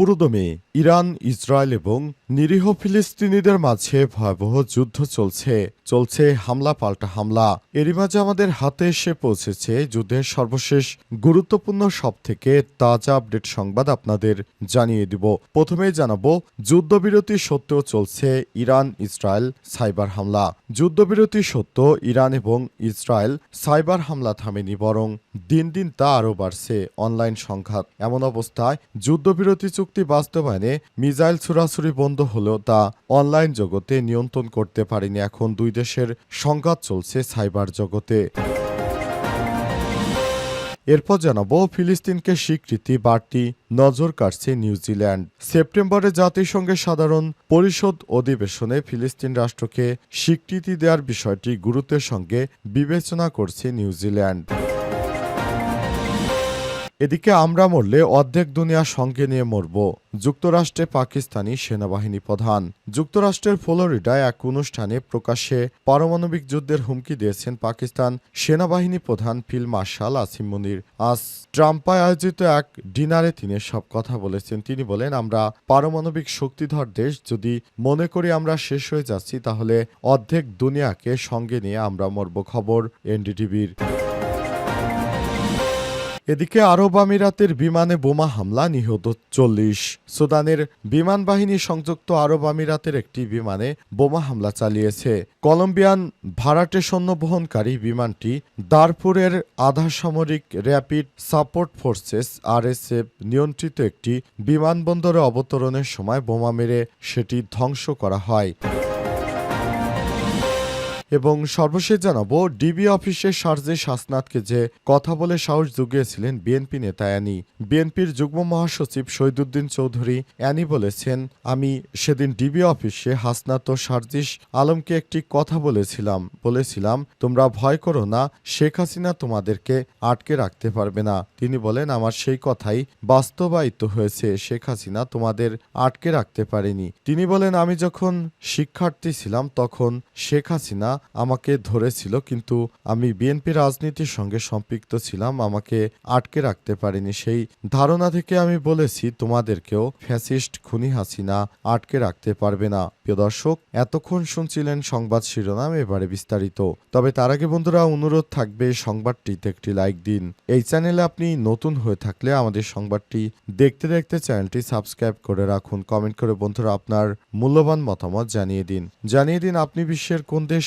পুরোদমে Iran, Israel এবং নিরীহ ফিলিস্তিনিদের মাঝে ভয়াবহ যুদ্ধ চলছে। চলছে হামলা পাল্টা হামলা। এরই মাঝে আমাদের হাতে এসে পৌঁছেছে যুদ্ধের সর্বশেষ গুরুত্বপূর্ণ সব থেকে তাজা আপডেট সংবাদ আপনাদের জানিয়ে দিব। প্রথমেই জানাব, যুদ্ধবিরতি সত্ত্বেও চলছে ইরান, ইসরায়েল সাইবার হামলা। যুদ্ধবিরতি সত্ত্বেও ইরান এবং ইসরায়েল সাইবার হামলা থামেনি, বরং দিন দিন তা আরও বাড়ছে অনলাইন সংঘাত। এমন অবস্থায় যুদ্ধবিরতি চুক্তি বাস্তবায়নে মিসাইল ছুড়াছুরি বন্ধ হলেও তা অনলাইন জগতে নিয়ন্ত্রণ করতে পারেনি এখন দুই দেশের সংঘাত চলছে সাইবার জগতে। এরপর জানাব, ফিলিস্তিনকে স্বীকৃতি বাড়তি নজর কাটছে নিউজিল্যান্ড সেপ্টেম্বরে জাতিসংঘের সাধারণ পরিষদ অধিবেশনে ফিলিস্তিন রাষ্ট্রকে স্বীকৃতি দেওয়ার বিষয়টি গুরুত্বের সঙ্গে বিবেচনা করছে নিউজিল্যান্ড এদিকে আমরা মরলে অর্ধেক দুনিয়া সঙ্গে নিয়ে মরব, যুক্তরাষ্ট্রে পাকিস্তানি সেনাবাহিনী প্রধান। যুক্তরাষ্ট্রের ফ্লোরিডায় এক অনুষ্ঠানে প্রকাশ্যে পারমাণবিক যুদ্ধের হুমকি দিয়েছেন পাকিস্তান সেনাবাহিনী প্রধান ফিল মার্শাল আসিম মুনির। আজ ট্রাম্পায় আয়োজিত এক ডিনারে তিনি সব কথা বলেছেন। তিনি বলেন, আমরা পারমাণবিক শক্তিধর দেশ, যদি মনে করি আমরা শেষ হয়ে যাচ্ছি, তাহলে অর্ধেক দুনিয়াকে সঙ্গে নিয়ে আমরা মরব। খবর এনডিটিভির। এদিকে আরব আমিরাতের বিমানে বোমা হামলা, নিহত চল্লিশ। সুদানের বিমান বাহিনী সংযুক্ত আরব আমিরাতের একটি বিমানে বোমা হামলা চালিয়েছে। কলম্বিয়ান ভাড়াটে সৈন্য বহনকারী বিমানটি দারপুরের আধা সামরিক র্যাপিড সাপোর্ট ফোর্সেস, আরএসএফ নিয়ন্ত্রিত একটি বিমানবন্দরে অবতরণের সময় বোমা মেরে সেটি ধ্বংস করা হয়। এবং সর্বশেষ জানাব ডিবি অফিসে সার্জে শাসনাথকে যে কথা বলে সাহস জুগিয়েছিলেন বিএনপি নেতা অ্যানি। বিএনপির যুগ্ম মহাসচিব শহীদুদ্দিন চৌধুরী অ্যানি বলেছেন, আমি সেদিন ডিবি অফিসে হাসনাত ও সার্জিস আলমকে একটি কথা বলেছিলাম বলেছিলাম, তোমরা ভয় করো না, শেখ হাসিনা তোমাদেরকে আটকে রাখতে পারবে না। তিনি বলেন, আমার সেই কথাই বাস্তবায়িত হয়েছে, শেখ হাসিনা তোমাদের আটকে রাখতে পারেনি। তিনি বলেন, আমি যখন শিক্ষার্থী ছিলাম, তখন শেখ হাসিনা আমাকে ধরেছিল, কিন্তু আমি বিএনপি রাজনীতির সঙ্গে সম্পৃক্ত ছিলাম, আমাকে আটকে রাখতে পারেনি। সেই ধারণা থেকে আমি বলেছি, তোমাদেরকেও ফ্যাসিস্ট খুনি হাসিনা আটকে রাখতে পারবে না। প্রিয় দর্শক, এতক্ষণ শুনছিলেন সংবাদ শিরোনাম, এবারে বিস্তারিত। তবে তার আগে বন্ধুরা, অনুরোধ থাকবে সংবাদটিতে একটি লাইক দিন। এই চ্যানেলে আপনি নতুন হয়ে থাকলে আমাদের সংবাদটি দেখতে দেখতে চ্যানেলটি সাবস্ক্রাইব করে রাখুন। কমেন্ট করে বন্ধুরা আপনার মূল্যবান মতামত জানিয়ে দিন। জানিয়ে দিন আপনি বিশ্বের কোন দেশ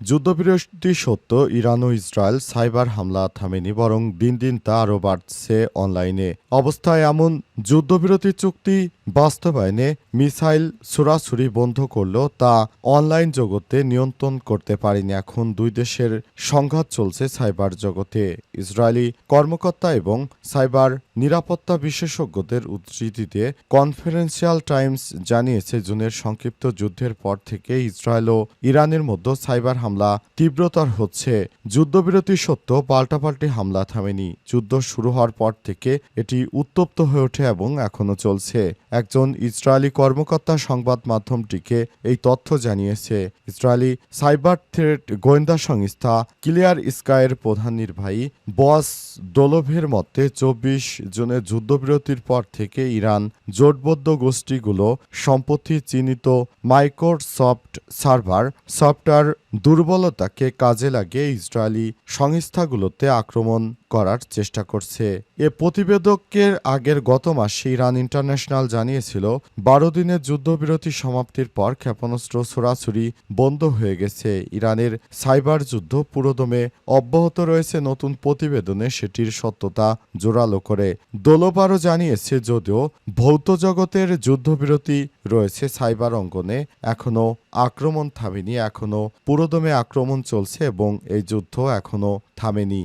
যুদ্ধবিরতি সত্ত্বেও ইরান ও ইসরায়েল সাইবার হামলা থামেনি, বরং দিন দিন তা আরও বাড়ছে অনলাইনে। অবস্থায় এমন যুদ্ধবিরতি চুক্তি বাস্তবায়নে মিসাইল ছুড়াছুরি বন্ধ করলেও তা অনলাইন জগতে নিয়ন্ত্রণ করতে পারেনি। এখন দুই দেশের সংঘাত চলছে সাইবার জগতে। ইসরায়েলি কর্মকর্তা এবং সাইবার নিরাপত্তা বিশেষজ্ঞদের উদ্ধৃতিতে কনফারেন্সিয়াল টাইমস জানিয়েছে, জুনের সংক্ষিপ্ত যুদ্ধের পর থেকে ইসরায়েল ও ইরানের মধ্যে সাইবার হামলা তীব্রতর হচ্ছে। যুদ্ধবিরতি সত্ত্বেও পাল্টাপাল্টি হামলা থামেনি। যুদ্ধ শুরু হওয়ার পর থেকে এটি উত্তপ্ত হয়ে ওঠে এবং এখনও চলছে। একজন ইসরায়েলি কর্মকর্তা সংবাদ মাধ্যমটিকে এই তথ্য জানিয়েছে। ইসরায়েলি সাইবার থ্রেট গোয়েন্দা সংস্থা ক্লিয়ার স্কাইয়ের প্রধান নির্বাহী বস ডোলোভের মতে, চব্বিশ জুনের যুদ্ধবিরতির পর থেকে ইরান জোটবদ্ধ গোষ্ঠীগুলো সম্পত্তি চিহ্নিত মাইক্রোসফট সার্ভার, সফটওয়্যার দুর্বলতাকে কাজে লাগিয়ে ইসরায়েলি সংস্থাগুলোতে আক্রমণ করার চেষ্টা করছে। এ প্রতিবেদকের আগের গত মাসে ইরান ইন্টারন্যাশনাল জানিয়েছিল, বারো দিনের যুদ্ধবিরতি সমাপ্তির পর ক্ষেপণাস্ত্র ছোড়াছুরি বন্ধ হয়ে গেছে। ইরানের সাইবার যুদ্ধ পুরোদমে অব্যাহত রয়েছে নতুন প্রতিবেদনে সেটির সত্যতা জোরালো করে। দোলোবারও জানিয়েছে, যদিও ভৌত জগতের যুদ্ধবিরতি রয়েছে সাইবার অঙ্গনে, এখনও আক্রমণ থামেনি, এখনও পুরোদমে আক্রমণ চলছে এবং এই যুদ্ধ এখনও থামেনি।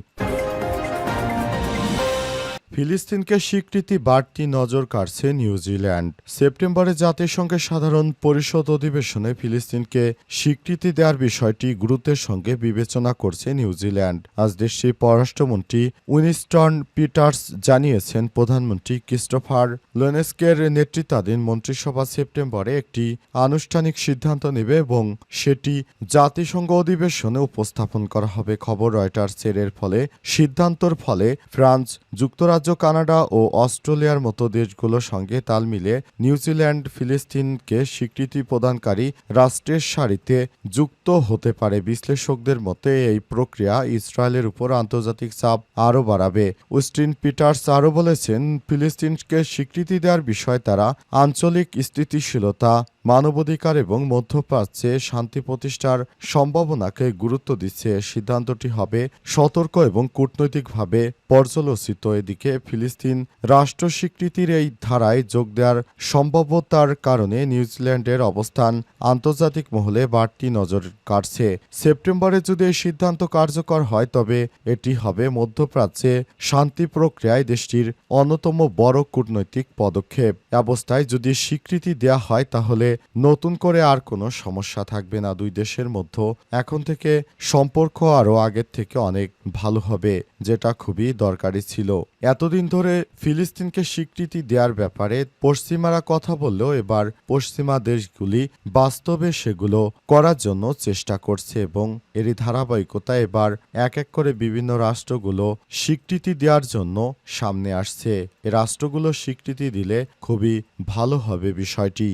ফিলিস্তিনকে স্বীকৃতি বাড়তি নজর কাড়ছে নিউজিল্যান্ড। সেপ্টেম্বরে জাতিসংঘের সাধারণ পরিষদ অধিবেশনে ফিলিস্তিনকে স্বীকৃতি দেওয়ার বিষয়টি গুরুত্বের সঙ্গে বিবেচনা করছে নিউজিল্যান্ড। আজ দেশটির পররাষ্ট্রমন্ত্রী উইনিস্টন পিটার্স জানিয়েছেন, প্রধানমন্ত্রী ক্রিস্টোফার লোনেস্কের নেতৃত্বাধীন মন্ত্রিসভা সেপ্টেম্বরে একটি আনুষ্ঠানিক সিদ্ধান্ত নেবে এবং সেটি জাতিসংঘ অধিবেশনে উপস্থাপন করা হবে। খবর রয়টার্সের ফলে, সিদ্ধান্তর ফলে ফ্রান্স যুক্তরাজ্য কানাডা ও অস্ট্রেলিয়ার মতো দেশগুলোর সঙ্গে তাল মিলে নিউজিল্যান্ড ফিলিস্তিনকে স্বীকৃতি প্রদানকারী রাষ্ট্রের সারিতে যুক্ত হতে পারে। বিশ্লেষকদের মতে, এই প্রক্রিয়া ইসরায়েলের উপর আন্তর্জাতিক চাপ আরও বাড়াবে। উস্টিন পিটার্স আরও বলেছেন, ফিলিস্তিনকে স্বীকৃতি দেওয়ার বিষয়ে তারা আঞ্চলিক স্থিতিশীলতা মানবাধিকার এবং মধ্যপ্রাচ্যে শান্তি প্রতিষ্ঠার সম্ভাবনাকে গুরুত্ব দিচ্ছে সিদ্ধান্তটি হবে সতর্ক এবং কূটনৈতিকভাবে পর্যালোচিত। এদিকে ফিলিস্তিন রাষ্ট্র স্বীকৃতির এই ধারায় যোগ দেওয়ার সম্ভাব্যতার কারণে নিউজিল্যান্ডের অবস্থান আন্তর্জাতিক মহলে বাড়তি নজর কাটছে সেপ্টেম্বরে যদি এই সিদ্ধান্ত কার্যকর হয়, তবে এটি হবে মধ্যপ্রাচ্যে শান্তি প্রক্রিয়ায় দেশটির অন্যতম বড় কূটনৈতিক পদক্ষেপ। অবস্থায় যদি স্বীকৃতি দেয়া হয়, তাহলে নতুন করে আর কোনো সমস্যা থাকবে না দুই দেশের মধ্যে। এখন থেকে সম্পর্ক আরও আগের থেকে অনেক ভালো হবে, যেটা খুবই দরকারি ছিল। এতদিন ধরে ফিলিস্তিনকে স্বীকৃতি দেওয়ার ব্যাপারে পশ্চিমারা কথা বললেও এবার পশ্চিমা দেশগুলি বাস্তবে সেগুলো করার জন্য চেষ্টা করছে এবং এরই ধারাবাহিকতা এবার এক এক করে বিভিন্ন রাষ্ট্রগুলো স্বীকৃতি দেওয়ার জন্য সামনে আসছে। এ রাষ্ট্রগুলো স্বীকৃতি দিলে খুবই ভালো হবে বিষয়টি।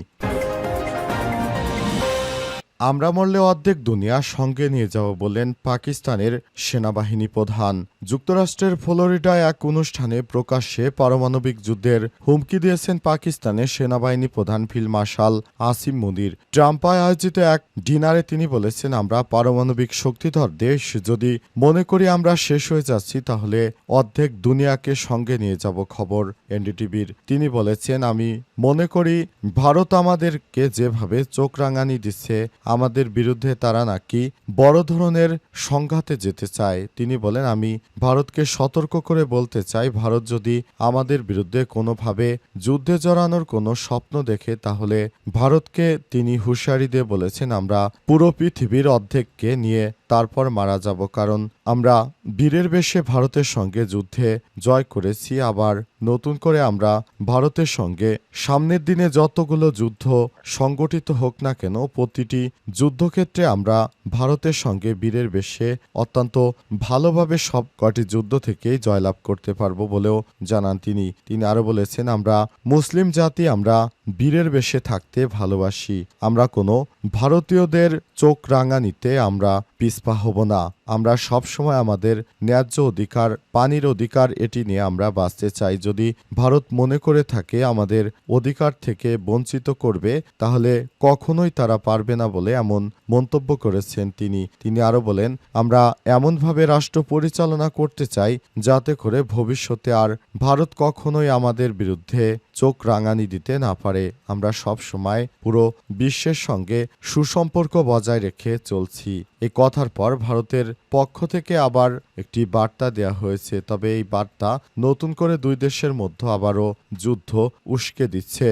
আমরা মরলে অর্ধেক দুনিয়া সঙ্গে নিয়ে যাব বললেন পাকিস্তানের সেনাবাহিনী প্রধান। যুক্তরাষ্ট্রের ফ্লোরিডায় এক অনুষ্ঠানে প্রকাশ্যে পারমাণবিক যুদ্ধের হুমকি দিয়েছেন পাকিস্তানের সেনাবাহিনী প্রধান ফিল্ড মার্শাল আসিম মুদির। ট্রাম্পায় আয়োজিত এক ডিনারে তিনি বলেছেন, আমরা পারমাণবিক শক্তিধর দেশ, যদি মনে করি আমরা শেষ হয়ে যাচ্ছি, তাহলে অর্ধেক দুনিয়াকে সঙ্গে নিয়ে যাব। খবর এনডিটিভির। তিনি বলেছেন, আমি মনে করি, ভারত আমাদেরকে যেভাবে চোখ রাঙানি দিচ্ছে আমাদের বিরুদ্ধে তারা নাকি বড় ধরনের সংঘাতে যেতে চায়। তিনি বলেন, আমি ভারতকে সতর্ক করে বলতে চাই, ভারত যদি আমাদের বিরুদ্ধে কোনোভাবে যুদ্ধে জড়ানোর কোনো স্বপ্ন দেখে, তাহলে ভারতকে তিনি হুঁশিয়ারি দিয়ে বলেছেন, আমরা পুরো পৃথিবীর অর্ধেককে নিয়ে তারপর মারা যাব, কারণ আমরা বীরের বেশে ভারতের সঙ্গে যুদ্ধে জয় করেছি, আবার নতুন করে আমরা ভারতের সঙ্গে সামনের দিনে যতগুলো যুদ্ধ সংগঠিত হোক না কেন, প্রতিটি যুদ্ধক্ষেত্রে আমরা ভারতের সঙ্গে বীরের বেশে অত্যন্ত ভালোভাবে সব কটি যুদ্ধ থেকেই জয়লাভ করতে পারব বলেও জানান তিনি। তিনি আরও বলেছেন, আমরা মুসলিম জাতি, আমরা বীরের বেশে থাকতে ভালোবাসি। আমরা কোনো ভারতীয়দের চোখ রাঙানিতে আমরা পিছপা হব না আমরা সব সময় আমাদের ন্যায্য অধিকার, পানির অধিকার এটি নিয়ে আমরা বাঁচতে চাই। যদি ভারত মনে করে থাকে আমাদের অধিকার থেকে বঞ্চিত করবে, তাহলে কখনোই তারা পারবে না বলে এমন মন্তব্য করেছেন তিনি। তিনি আরও বলেন, আমরা এমনভাবে রাষ্ট্র পরিচালনা করতে চাই যাতে করে ভবিষ্যতে আর ভারত কখনোই আমাদের বিরুদ্ধে চোখ রাঙানি দিতে না পারে। আমরা সব সময় পুরো বিশ্বের সঙ্গে সুসম্পর্ক বজায় রেখে চলছি। এই কথার পর ভারতের পক্ষ থেকে আবার একটি বার্তা দেয়া হয়েছে। তবে এই বার্তা নতুন করে দুই দেশের মধ্যে আবারও যুদ্ধ উস্কে দিচ্ছে।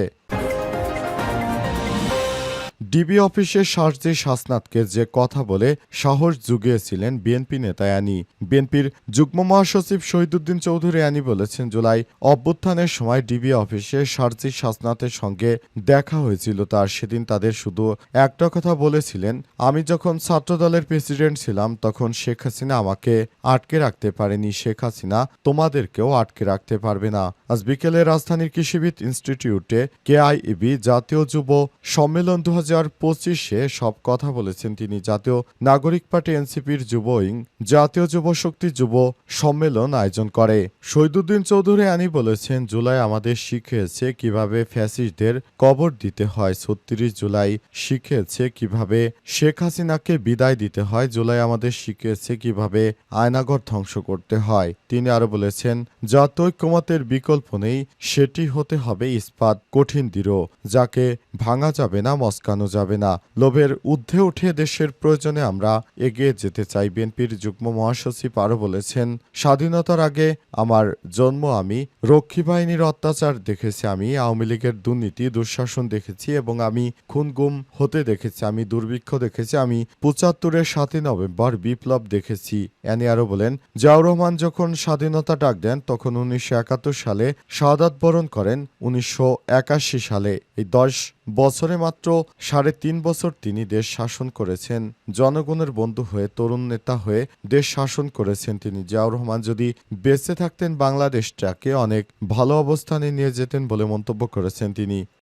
ডিবি অফিসে সার্জি শাসনাথকে যে কথা বলে সাহস জুগিয়েছিলেন বিএনপি নেতা অ্যানি। বিএনপির যুগ্ম মহাসচিব শহীদুদ্দিন চৌধুরী অ্যানি বলেছেন, জুলাই অভ্যুত্থানের সময় ডিবি অফিসে সার্জি শাসনাথের সঙ্গে দেখা হয়েছিল তার। সেদিন তাদের শুধু একটা কথা বলেছিলেন, আমি যখন ছাত্রদলের প্রেসিডেন্ট ছিলাম, তখন শেখ হাসিনা আমাকে আটকে রাখতে পারেনি। শেখ হাসিনা তোমাদেরকেও আটকে রাখতে পারবে না। আজ বিকেলে রাজধানীর কৃষিবিদ ইনস্টিটিউটে কেআইইবি জাতীয় যুব সম্মেলন দু হাজার পঁচিশে সব কথা বলেছেন তিনি। জাতীয় নাগরিক পার্টি এনসিপির যুব উইং, জাতীয় যুব শক্তি যুব সম্মেলন আয়োজন করে। শহীদুদ্দিন চৌধুরী আনি বলেছেন, জুলাই আমাদের শিখিয়েছে কীভাবে ফ্যাসিস্টদের কবর দিতে হয়। ছত্রিশ জুলাই শিখিয়েছে কীভাবে শেখ হাসিনাকে বিদায় দিতে হয়। জুলাই আমাদের শিখিয়েছে কীভাবে আয়নাগর ধ্বংস করতে হয়। তিনি আরও বলেছেন, জাতীয় ঐক্যমতের বিকল্প নেই। সেটি হতে হবে ইস্পাত কঠিন দৃঢ়, যাকে ভাঙা যাবে না মস্কানো যাবে না। লোভের ঊর্ধ্বে উঠে দেশের প্রয়োজনে আমরা এগিয়ে যেতে চাই। বিএনপির যুগ্ম মহাসচিব আরও বলেছেন, স্বাধীনতার আগে আমার জন্ম আমি রক্ষী বাহিনীর অত্যাচার দেখেছি আমি, আওয়ামী লীগের দুর্নীতি, দুঃশাসন দেখেছি এবং আমি খুন গুম হতে দেখেছি, আমি দুর্ভিক্ষ দেখেছি, আমি পঁচাত্তরের সাতই নভেম্বর বিপ্লব দেখেছি অ্যানি আরও বলেন। জিয়াউর রহমান যখন স্বাধীনতা ডাক দেন, তখন উনিশশো একাত্তর সালে শাহাদাত বরণ করেন, উনিশশো একাশি সালে। এই দশ বছরে মাত্র সাড়ে তিন বছর তিনি দেশ শাসন করেছেন, জনগণের বন্ধু হয়ে, তরুণ নেতা হয়ে দেশ শাসন করেছেন তিনি। জিয়াউর রহমান যদি বেঁচে থাকতেন বাংলাদেশটাকে অনেক ভালো অবস্থানে নিয়ে যেতেন বলে মন্তব্য করেছেন তিনি।